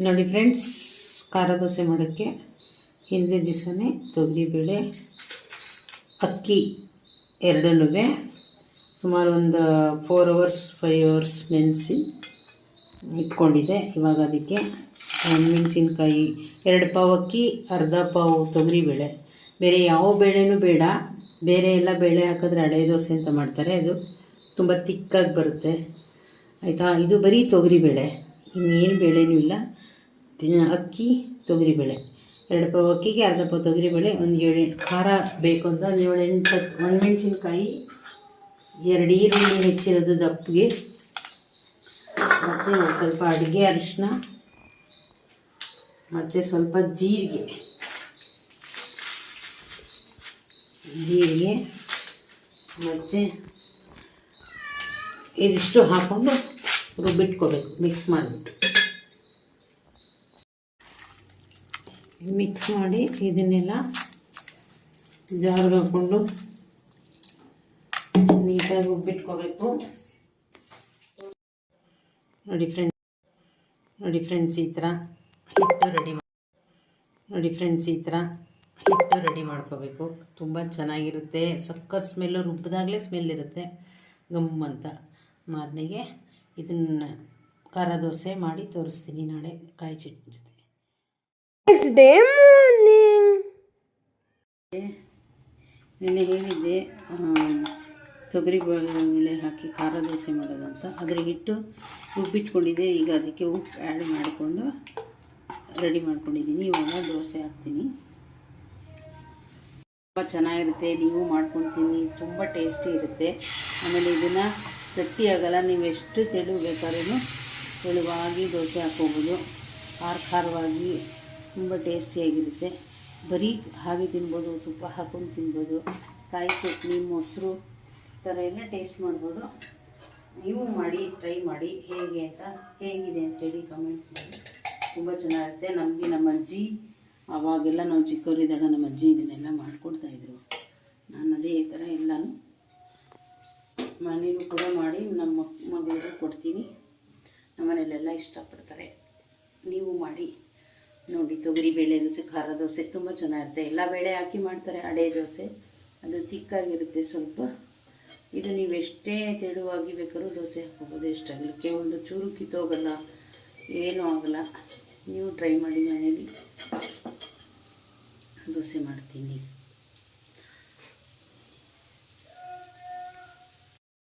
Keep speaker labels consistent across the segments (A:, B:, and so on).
A: ನೋಡಿ ಫ್ರೆಂಡ್ಸ್ ಖಾರ ದೋಸೆ ಮಾಡೋಕ್ಕೆ ಹಿಂದಿನ ದಿವಸನೇ ತೊಗರಿಬೇಳೆ ಅಕ್ಕಿ ಎರಡನ್ನೂ ಸುಮಾರು ಒಂದು ಫೋರ್ ಅವರ್ಸ್ ಫೈವ್ ಅವರ್ಸ್ ನೆನೆಸಿ ಇಟ್ಕೊಂಡಿದ್ದೆ. ಇವಾಗ ಅದಕ್ಕೆ ಮೆಣಸಿನ್ಕಾಯಿ, ಎರಡು ಪಾವ್ ಅಕ್ಕಿ, ಅರ್ಧ ಪಾವು ತೊಗರಿಬೇಳೆ ಬೇರೆ ಯಾವ ಬೇಳೆನೂ ಬೇಡ. ಬೇರೆ ಎಲ್ಲ ಬೇಳೆ ಹಾಕಿದ್ರೆ ಹಳೆ ದೋಸೆ ಅಂತ ಮಾಡ್ತಾರೆ. ಅದು ತುಂಬ ತಿಕ್ಕಾಗಿ ಬರುತ್ತೆ. ಆಯಿತಾ? ಇದು ಬರೀ ತೊಗರಿಬೇಳೆ ಇನ್ನೇನು ಬೇಳೆನೂ ಇಲ್ಲ. ತಿ- ಅಕ್ಕಿ, ತೊಗರಿಬೇಳೆ. ಎರಡು ಪಾವು ಅಕ್ಕಿಗೆ ಅರ್ಧ ಪಾವು ತೊಗರಿಬೇಳೆ, ಒಂದು ಏಳು ಖಾರ ಬೇಕು ಅಂತ ಒಂದು ಏಳು ಎಂಟು ಮೆಣಸಿನ್ಕಾಯಿ, ಎರಡು ಈರುಳ್ಳಿ ಹೆಚ್ಚಿರೋದು ದಪ್ಪಗೆ, ಮತ್ತು ಒಂದು ಸ್ವಲ್ಪ ಅಡುಗೆ ಅರಿಶಿನ ಮತ್ತು ಸ್ವಲ್ಪ ಜೀರಿಗೆ. ಜೀರಿಗೆ, ಮತ್ತು ಇದಿಷ್ಟು ಹಾಕ್ಕೊಂಡು ರುಬ್ಬಿಟ್ಕೋಬೇಕು ಮಿಕ್ಸ್ ಮಾಡಿಬಿಟ್ಟು. ಮಿಕ್ಸ್ ಮಾಡಿ ಇದನ್ನೆಲ್ಲ ಜಾರ್ಗೆ ಹಾಕ್ಕೊಂಡು ನೀಟಾಗಿ ರುಬ್ಬಿಟ್ಕೋಬೇಕು ನೋಡಿ ಫ್ರೆಂಡ್ ನೋಡಿ ಫ್ರೆಂಡ್ಸ್ ಈ ಥರ ಹಿಟ್ಟು ರೆಡಿ ನೋಡಿ ಫ್ರೆಂಡ್ಸ್ ಈ ಥರ ಹಿಟ್ಟು ರೆಡಿ ಮಾಡ್ಕೋಬೇಕು. ತುಂಬ ಚೆನ್ನಾಗಿರುತ್ತೆ. ಸಕ್ಕತ್ ಸ್ಮೆಲ್ಲು ರುಬ್ಬಿದಾಗಲೇ ಸ್ಮೆಲ್ ಇರುತ್ತೆ. ಗಮ್ ಅಂತ. ಮಾರನೆಗೆ ಇದನ್ನು ಖಾರ ದೋಸೆ ಮಾಡಿ ತೋರಿಸ್ತೀನಿ ನಾಳೆ ಕಾಯಿ ಚಟ್ನಿ ಜೊತೆ.
B: Next day morning.
A: ನಿನ್ನೆ ಹೇಳಿದ್ದೆ ತೊಗರಿ ಬೇಳೆ ಹಾಕಿ ಖಾರ ದೋಸೆ ಮಾಡೋದಂತ. ಅದರ ಹಿಟ್ಟು ರುಬ್ಬಿಟ್ಕೊಂಡಿದ್ದೆ ಈಗ ಅದಕ್ಕೆ ಉಪ್ಪು ಆ್ಯಡ್ ಮಾಡಿಕೊಂಡು ರೆಡಿ ಮಾಡ್ಕೊಂಡಿದ್ದೀನಿ. ಇವಾಗ ದೋಸೆ ಹಾಕ್ತೀನಿ. ತುಂಬ ಚೆನ್ನಾಗಿರುತ್ತೆ, ನೀವು ಮಾಡ್ಕೊತೀನಿ, ತುಂಬ ಟೇಸ್ಟಿ ಇರುತ್ತೆ. ಆಮೇಲೆ ಇದನ್ನು ಗಟ್ಟಿಯಾಗಲ್ಲ ನೀವು ಎಷ್ಟು ತೆಳು ಬೇಕಾದ್ರೂ ತೆಳುವಾಗಿ ದೋಸೆ ಹಾಕ್ಕೋಬೋದು. ಖಾರ ಖಾರವಾಗಿ ತುಂಬ ಟೇಸ್ಟಿಯಾಗಿರುತ್ತೆ. ಬರೀ ಹಾಗೆ ತಿನ್ಬೋದು, ತುಪ್ಪ ಹಾಕೊಂಡು ತಿನ್ಬೋದು, ಕಾಯಿ ಚಟ್ನಿ, ಮೊಸರು, ಈ ಥರ ಎಲ್ಲ ಟೇಸ್ಟ್ ಮಾಡ್ಬೋದು. ನೀವು ಮಾಡಿ, ಟ್ರೈ ಮಾಡಿ, ಹೇಗೆ ಅಂತ, ಹೇಗಿದೆ ಅಂತೇಳಿ ಕಮೆಂಟ್ ಮಾಡಿ. ತುಂಬ ಚೆನ್ನಾಗಿರುತ್ತೆ. ನಮಗೆ ನಮ್ಮ ಅಜ್ಜಿ, ಆವಾಗೆಲ್ಲ ನಾವು ಚಿಕ್ಕವರಿದ್ದಾಗ ನಮ್ಮ ಅಜ್ಜಿ ಇದನ್ನೆಲ್ಲ ಮಾಡಿಕೊಡ್ತಾಯಿದ್ರು ನಾನು ಅದೇ ಈ ಥರ ಎಲ್ಲನೂ ಮನೆಯೂ ಕೂಡ ಮಾಡಿ ನಮ್ಮ ಮಗಳಿಗೂ ಕೊಡ್ತೀನಿ. ನಮ್ಮನೇಲೆಲ್ಲ ಇಷ್ಟಪಡ್ತಾರೆ. ನೀವು ಮಾಡಿ. ನೋಡಿ, ತೊಗರಿ ಬೇಳೆ ದೋಸೆ, ಖಾರ ದೋಸೆ ತುಂಬ ಚೆನ್ನಾಗಿರುತ್ತೆ. ಎಲ್ಲ ಬೇಳೆ ಹಾಕಿ ಮಾಡ್ತಾರೆ, ಅಡೆ ದೋಸೆ. ಅದು ತಿಕ್ಕಾಗಿರುತ್ತೆ ಸ್ವಲ್ಪ. ಇದು ನೀವು ಎಷ್ಟೇ ತೆಳುವಾಗಿ ಬೇಕಾದ್ರೂ ದೋಸೆ ಹಾಕೋಬೋದು ಎಷ್ಟಾಗಲಿಕ್ಕೆ ಒಂದು ಚೂರು ಕಿತ್ತೋಗಲ್ಲ, ಏನೂ ಆಗಲ್ಲ. ನೀವು ಟ್ರೈ ಮಾಡಿ ಮನೇಲಿ ದೋಸೆ ಮಾಡ್ತೀನಿ.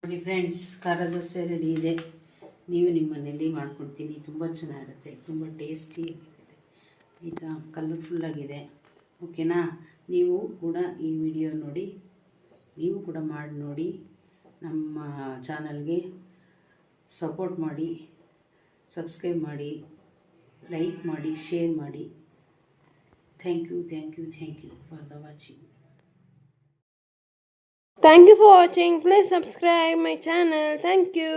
A: ನೋಡಿ ಫ್ರೆಂಡ್ಸ್ ಖಾರ ದೋಸೆ ರೆಡಿ ಇದೆ. ನೀವು ನಿಮ್ಮ ಮನೇಲಿ ಮಾಡ್ಕೊಡ್ತೀನಿ. ತುಂಬ ಚೆನ್ನಾಗಿರುತ್ತೆ. ತುಂಬ ಟೇಸ್ಟಿ ಈಗ ಕಲರ್ಫುಲ್ಲಾಗಿದೆ ಓಕೆನಾ ನೀವು ಕೂಡ ಈ ವಿಡಿಯೋ ನೋಡಿ, ನೀವು ಕೂಡ ಮಾಡಿ ನೋಡಿ, ನಮ್ಮ ಚಾನಲ್ಗೆ ಸಪೋರ್ಟ್ ಮಾಡಿ ಸಬ್ಸ್ಕ್ರೈಬ್ ಮಾಡಿ ಲೈಕ್ ಮಾಡಿ ಶೇರ್ ಮಾಡಿ. Thank you thank you thank you for the watching
B: thank you for watching Please subscribe my channel. Thank you.